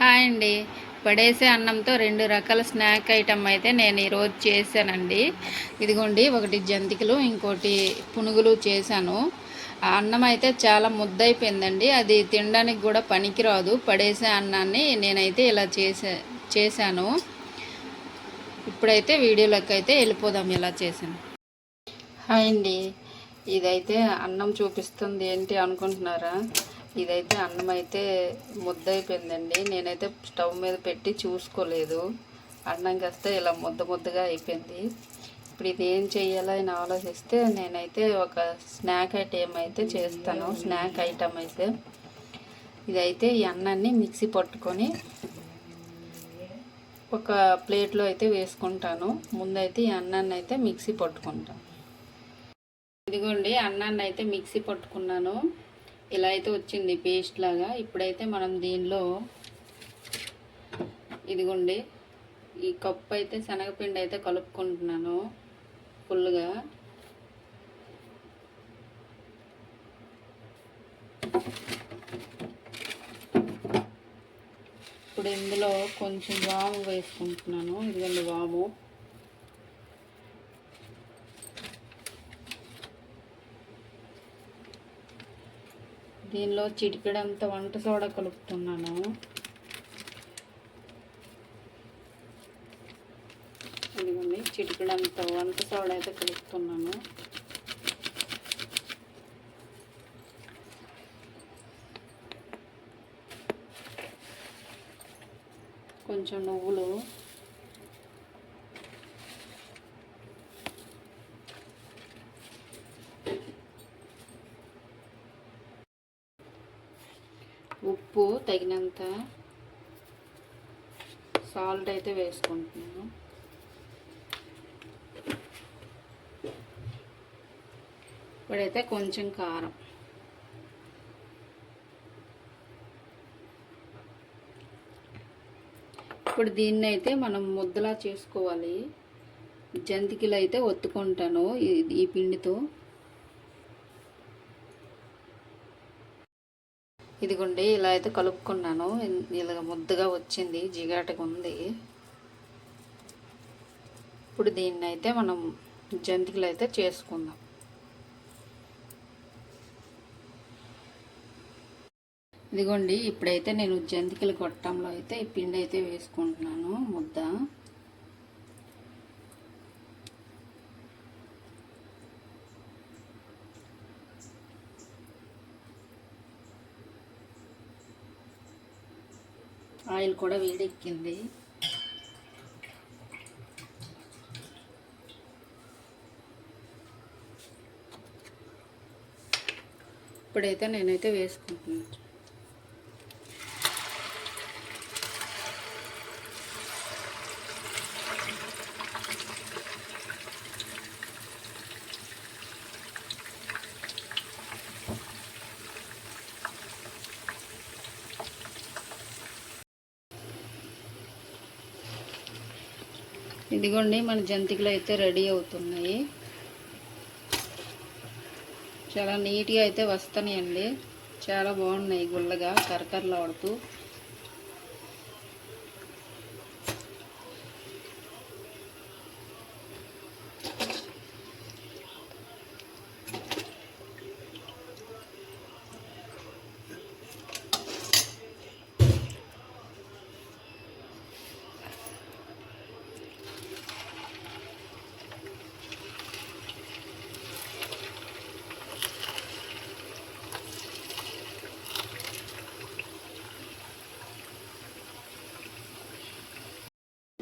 Hi అండి. పడేసే అన్నంతో రెండు రకాల స్నాక్ ఐటమ్ అయితే నేను ఈరోజు చేశానండి. ఇదిగోండి ఒకటి జంతికలు ఇంకోటి పునుగులు చేశాను. ఆ అన్నం అయితే చాలా ముద్దయిపోయిందండి. అది తినడానికి కూడా పనికిరాదు. పడేసే అన్నాన్ని నేనైతే ఇలా చేసా చేశాను. ఇప్పుడైతే వీడియోలోకి అయితే వెళ్ళిపోదాం ఎలా చేశాను. హాయ్ అండి. ఇదైతే అన్నం చూపిస్తుంది ఏంటి అనుకుంటున్నారా? ఇదైతే అన్నం అయితే ముద్ద అయిపోయిందండి నేనైతే స్టవ్ మీద పెట్టి చూసుకోలేదు. అన్నం కాస్తే ఇలా ముద్ద ముద్దగా అయిపోయింది. ఇప్పుడు ఇది ఏం చేయాలో అని ఆలోచిస్తే నేనైతే ఒక స్నాక్ ఐటమ్ అయితే చేస్తాను. స్నాక్ ఐటమ్ అయితే. ఇదైతే ఈ అన్నాన్ని మిక్సీ పట్టుకొని ఒక ప్లేట్లో అయితే వేసుకుంటాను. ముందైతే ఈ అన్నాన్ని అయితే మిక్సీ పట్టుకుంటాను. ఇదిగోండి అన్నాన్ని అయితే మిక్సీ పట్టుకున్నాను. ఇలా అయితే వచ్చింది పేస్ట్ లాగా. ఇప్పుడైతే మనం దీనిలో ఇదిగోండి ఈ కప్పు అయితే శనగపిండి అయితే కలుపుకుంటున్నాను ఫుల్గా. ఇప్పుడు ఇందులో కొంచెం వాము వేసుకుంటున్నాను. ఇదిగోండి వాము. దీనిలో చిటికడంత వంట సోడా కలుపుతున్నాను. ఇదిగోండి చిటికడంత వంట సోడా అయితే కలుపుతున్నాను. కొంచెం నువ్వులు ఉప్పు తగినంత సాల్ట్ అయితే వేసుకుంటున్నాను. ఇప్పుడైతే కొంచెం కారం. ఇప్పుడు దీన్ని అయితే మనం ముద్దలా చేసుకోవాలి. జంతికలు అయితే ఒత్తుకుంటాను ఈ పిండితో. ఇదిగోండి ఇలా అయితే కలుపుకున్నాను. ఇలా ముద్దగా వచ్చింది జిగాటగా ఉంది. ఇప్పుడు దీన్ని అయితే మనం జంతికలు అయితే చేసుకుందాం. ఇదిగోండి ఇప్పుడైతే నేను జంతికలు గొట్టంలో అయితే ఈ పిండి అయితే వేసుకుంటున్నాను ముద్ద. ఆయిల్ కూడా వేడెక్కింది. ఇప్పుడైతే నేనైతే వేసుకుంటున్నాను ఇదిగోండి మన జంతికలు అయితే రెడీ అవుతున్నాయి. చాలా నీట్గా అయితే వస్తున్నాయండి. చాలా బాగున్నాయి గుల్లగా కరకరలాడుతూ.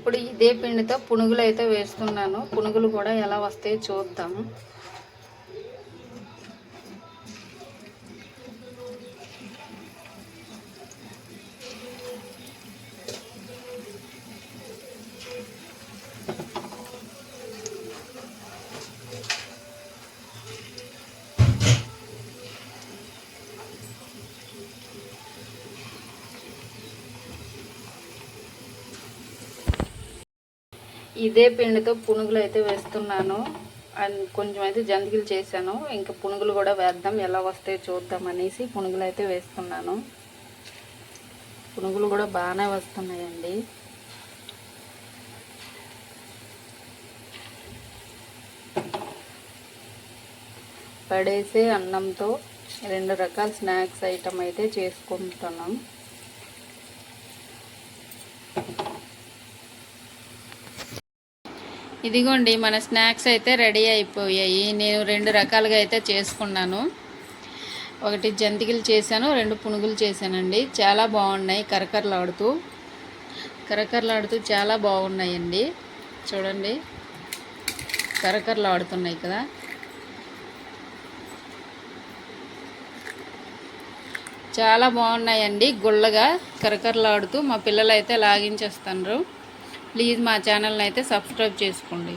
ఇప్పుడు ఇదే పిండితో పునుగులు అయితే వేస్తున్నాను. పునుగులు కూడా ఎలా వస్తాయో చూద్దాం. ఇదే పిండితో పునుగులు అయితే వేస్తున్నాను. అండ్ కొంచెం అయితే జంతికలు చేశాను. ఇంకా పునుగులు కూడా వేద్దాం ఎలా వస్తాయో చూద్దాం అనేసి పునుగులు అయితే వేస్తున్నాను. పునుగులు కూడా బాగానే వస్తున్నాయండి. పడేసే అన్నంతో రెండు రకాల స్నాక్స్ ఐటమ్ అయితే చేసుకుంటున్నాం. ఇదిగోండి మన స్నాక్స్ అయితే రెడీ అయిపోయాయి. నేను రెండు రకాలుగా అయితే చేసుకున్నాను. ఒకటి జంతికలు చేశాను రెండు పునుగులు చేశానండి. చాలా బాగున్నాయి కరకరలాడుతూ. కరకరలాడుతూ చాలా బాగున్నాయండి. చూడండి కరకరలాడుతున్నాయి కదా. చాలా బాగున్నాయండి గుల్లగా కరకరలాడుతూ మా పిల్లలు అయితే లాగించేస్తున్నారు. ప్లీజ్ మా ఛానల్ని అయితే సబ్స్క్రైబ్ చేసుకోండి.